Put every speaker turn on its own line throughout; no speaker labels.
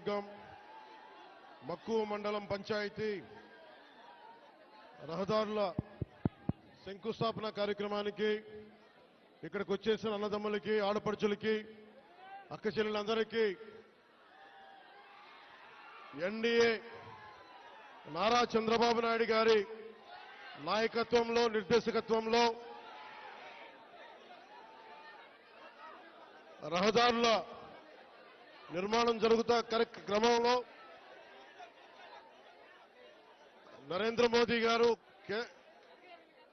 నియోజకవర్గం మక్కువ మండలం పంచాయతీ రహదారుల శంకుస్థాపన కార్యక్రమానికి ఇక్కడికి వచ్చేసిన అన్నదమ్ములకి ఆడపడుచులకి అక్క చెల్లెలందరికీ ఎన్డీఏ నారా చంద్రబాబు నాయుడు గారి నాయకత్వంలో నిర్దేశకత్వంలో రహదారుల నిర్మాణం జరుగుతా కరెక్ట్ క్రమంలో. నరేంద్ర మోదీ గారు కే-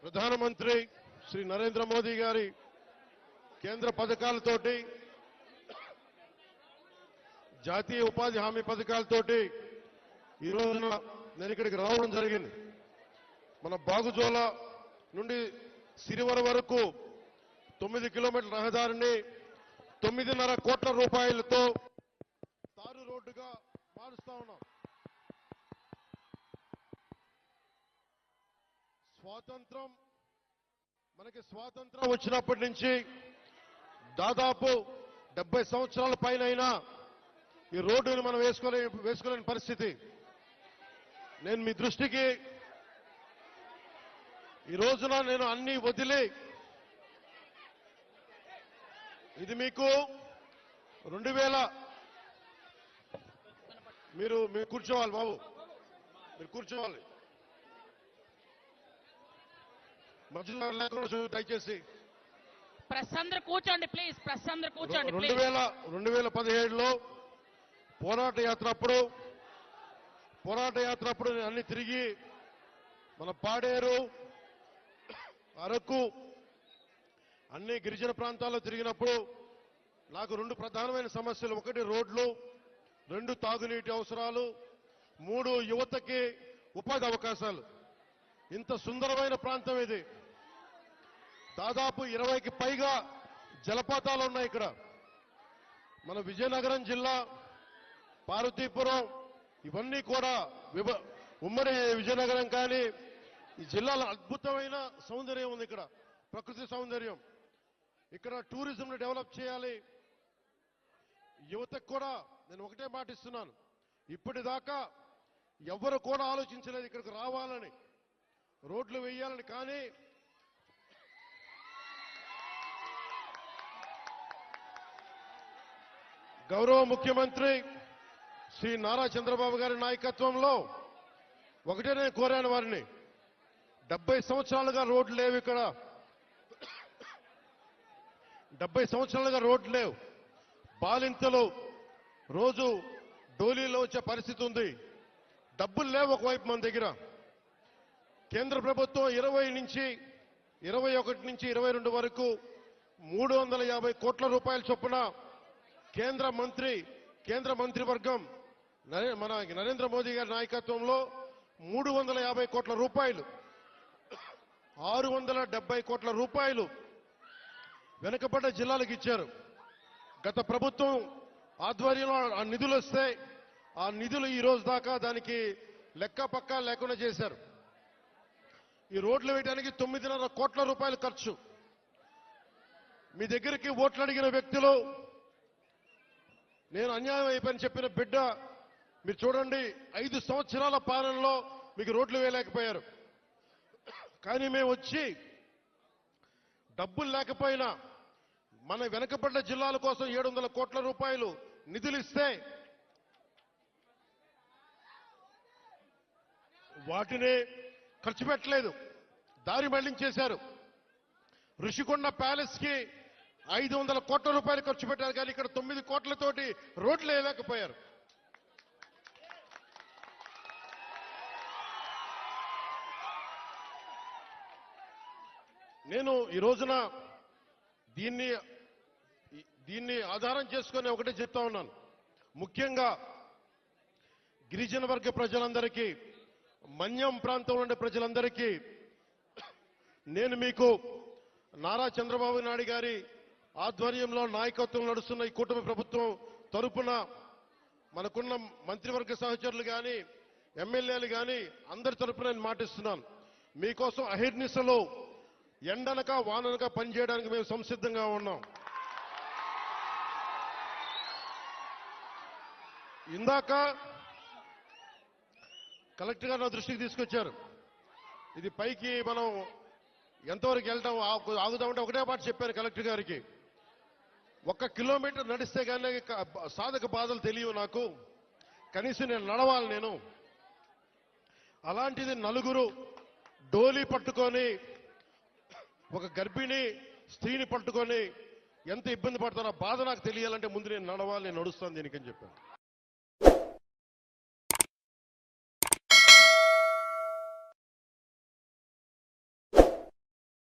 ప్రధానమంత్రి శ్రీ నరేంద్ర మోదీ గారి కేంద్ర పథకాలతోటి జాతీయ ఉపాధి హామీ పథకాలతోటి ఈ రోజున నేను ఇక్కడికి రావడం జరిగింది. మన బాగుజోల నుండి సిరివర వరకు తొమ్మిది కిలోమీటర్ల రహదారిని తొమ్మిదిన్నర కోట్ల రూపాయలతో రోడ్డుగా మారుస్తా ఉన్నాం. స్వాతంత్రం మనకి స్వాతంత్రం వచ్చినప్పటి నుంచి దాదాపు డెబ్బై సంవత్సరాల పైన ఈ రోడ్డుని మనం వేసుకోలే వేసుకోలేని పరిస్థితి. నేను మీ దృష్టికి ఈ రోజున నేను అన్ని వదిలి ఇది మీకు రెండు వేల మీరు మీరు కూర్చోవాలి బాబు. మీరు కూర్చోవాలి. మధ్యలో లేకుండా దయచేసి.
ప్రెస్ అందరు కూర్చోండి ప్లీజ్ ప్రెస్ అందరు కూర్చోండి
రెండు వేల రెండు వేల పదిహేడులో పోరాట యాత్ర అప్పుడు పోరాట యాత్ర అప్పుడు నేను అన్ని తిరిగి మన పాడేరు అరకు అన్ని గిరిజన ప్రాంతాల్లో తిరిగినప్పుడు నాకు రెండు ప్రధానమైన సమస్యలు. ఒకటి రోడ్లు రెండు తాగునీటి అవసరాలు మూడు యువతకి ఉపాధి అవకాశాలు. ఇంత సుందరమైన ప్రాంతం ఇది. దాదాపు ఇరవైకి పైగా జలపాతాలు ఉన్నాయి ఇక్కడ. మన విజయనగరం జిల్లా పార్వతీపురం ఇవన్నీ కూడా విభ ఉమ్మడి విజయనగరం కానీ ఈ జిల్లాలో అద్భుతమైన సౌందర్యం ఉంది ఇక్కడ. ప్రకృతి సౌందర్యం. ఇక్కడ టూరిజంను డెవలప్ చేయాలి. యువతకు కూడా నేను ఒకటే మాట ఇస్తున్నాను. ఇప్పటిదాకా ఎవరు కూడా ఆలోచించలేదు ఇక్కడికి రావాలని. రోడ్లు వేయాలని కానీ గౌరవ ముఖ్యమంత్రి శ్రీ నారా చంద్రబాబు గారి నాయకత్వంలో ఒకటే నేను కోరాను వారిని. డెబ్బై సంవత్సరాలుగా రోడ్లు లేవు ఇక్కడ. డెబ్బై సంవత్సరాలుగా రోడ్లు లేవు. బాలింతలు రోజు డోలీలో వచ్చే పరిస్థితి ఉంది. డబ్బులు లేవు ఒకవైపు మన దగ్గర. కేంద్ర ప్రభుత్వం ఇరవై నుంచి ఇరవై ఒకటి నుంచి ఇరవై రెండు వరకు మూడు వందల యాభై కోట్ల రూపాయల చొప్పున కేంద్ర మంత్రి కేంద్ర మంత్రివర్గం నరే- మన నరేంద్ర మోదీ గారి నాయకత్వంలో మూడు వందల యాభై కోట్ల రూపాయలు. ఆరు వందల డెబ్బై కోట్ల రూపాయలు వెనుకబడ్డ జిల్లాలకు ఇచ్చారు. గత ప్రభుత్వం ఆధ్వర్యంలో ఆ నిధులు వస్తే ఆ నిధులు ఈ రోజు దాకా దానికి లెక్క పక్క లేకుండా చేశారు. ఈ రోడ్లు వేయడానికి తొమ్మిదిన్నర కోట్ల రూపాయలు ఖర్చు. మీ దగ్గరికి ఓట్లు అడిగిన వ్యక్తులు నేను అన్యాయం అయిపోయిన చెప్పిన బిడ్డ మీరు చూడండి ఐదు సంవత్సరాల పాలనలో మీకు రోడ్లు వేయలేకపోయారు. కానీ మేము వచ్చి డబ్బులు లేకపోయినా మన వెనకబడ్డ జిల్లాల కోసం ఏడు వందల కోట్ల రూపాయలు నిధులు ఇస్తే వాటిని ఖర్చు పెట్టలేదు. దారి మళ్ళించేశారు. ఋషికొండ ప్యాలెస్కి ఐదు వందల కోట్ల రూపాయలు ఖర్చు పెట్టారు కానీ ఇక్కడ తొమ్మిది కోట్లతోటి రోడ్లు వేయలేకపోయారు. నేను ఈ రోజున దీన్ని దీన్ని ఆధారం చేసుకొని ఒకటే చెప్తా ఉన్నాను. ముఖ్యంగా గిరిజన వర్గ ప్రజలందరికీ మన్యం ప్రాంతంలో ఉండే ప్రజలందరికీ నేను మీకు నారా చంద్రబాబు నాయుడు గారి ఆధ్వర్యంలో నాయకత్వం నడుస్తున్న ఈ కూటమి ప్రభుత్వం తరపున మనకున్న మంత్రివర్గ సహచరులు కానీ ఎమ్మెల్యేలు కానీ అందరి తరపున నేను మాటిస్తున్నాను. మీకోసం అహిర్నిశలో ఎండనక వాననక పనిచేయడానికి మేము సంసిద్ధంగా ఉన్నాం. ఇందాక కలెక్టర్ గారు నా దృష్టికి తీసుకొచ్చారు. ఇది పైకి మనం ఎంతవరకు వెళ్తాం ఆగు- ఆగుదామంటే ఒకటే మాట చెప్పారు కలెక్టర్ గారికి. ఒక్క కిలోమీటర్ నడిస్తే కానీ సాధక బాధలు తెలియవు నాకు. కనీసం నేను నడవాలి నేను. అలాంటిది నలుగురు డోలీ పట్టుకొని ఒక గర్భిణి స్త్రీని పట్టుకొని ఎంత ఇబ్బంది పడతానో బాధ నాకు తెలియాలంటే ముందు నేను నడవాలి నేను నడుస్తాను దీనికని చెప్పాను